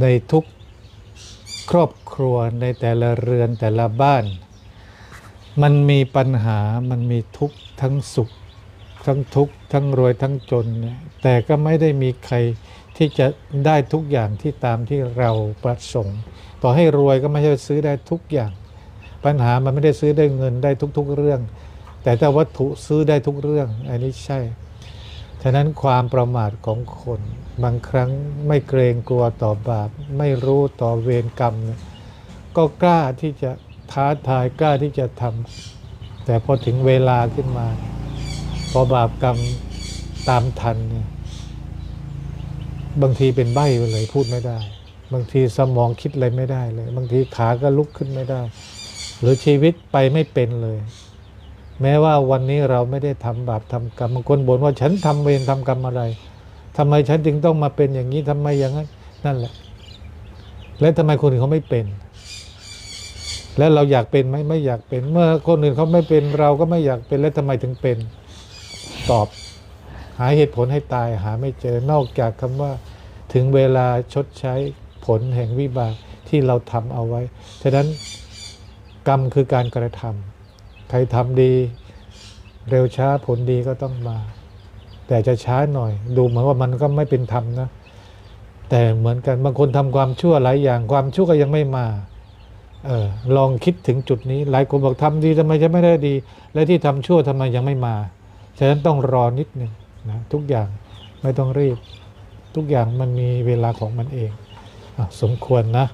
ในทุกครอบครัวในแต่ละเรือนแต่ละบ้าน มันมีปัญหามันมีทุกข์ทั้งสุข ทั้งทุกข์ทั้งรวยทั้งจนเนี่ยแต่ก็ไม่ได้มีใครที่จะได้ทุกอย่างที่ตามที่เราประสงค์ ต่อให้รวยก็ไม่ใช่ซื้อได้ทุกอย่าง ปัญหามันไม่ได้ซื้อได้เงินได้ทุก ๆเรื่อง แต่ถ้าวัตถุซื้อได้ทุกเรื่อง อันนี้ใช่ ฉะนั้นความประมาทของคน บางครั้งไม่เกรงกลัวต่อบาป ไม่รู้ต่อเวรกรรม ก็กล้าที่จะท้าทายกล้าที่จะทำแต่พอถึงเวลาขึ้นมา พอบาปกรรมตามทันเนี่ยบางทีเป็นใบ้ไปเลยพูดไม่ได้ บางทีสมองคิดอะไรไม่ได้เลย บางทีขาก็ลุกขึ้นไม่ได้ หรือชีวิตไปไม่เป็นเลย แม้ว่าวันนี้เราไม่ได้ทำบาปทำกรรมบางคนบ่นว่าฉันทำเวรทำกรรมอะไร ทำไมฉันจึงต้องมาเป็นอย่างนี้ทำไมอย่างนั้นนั่นแหละ และทำไมคนอื่นเขาไม่เป็น แล้วเราอยากเป็นไหมไม่อยากเป็น เมื่อคนอื่นเขาไม่เป็นเราก็ไม่อยากเป็นแล้วทำไมถึงเป็น ตอบ หาเหตุผลให้ตายหาไม่เจอนอกจากคำว่า ถึงเวลาชดใช้ผลแห่งวิบากที่เราทำเอาไว้ฉะนั้นกรรมคือการกระทำใครทำดี เร็วช้าผลดีก็ต้องมา แต่จะช้าหน่อย ดูเหมือนว่ามันก็ไม่เป็นธรรมนะ แต่เหมือนกันบางคนทำความชั่วหลายอย่างความชั่วก็ยังไม่มาเออลองคิดถึงจุดนี้ หลายคนบอกทำดีทำไมจะไม่ได้ดี และที่ทำชั่วทำไมยังไม่มาฉะนั้นต้องรอนิดหนึ่งนะทุกอย่างไม่ต้องรีบ ทุกอย่างมันมีเวลาของมันเองอสมควรนะ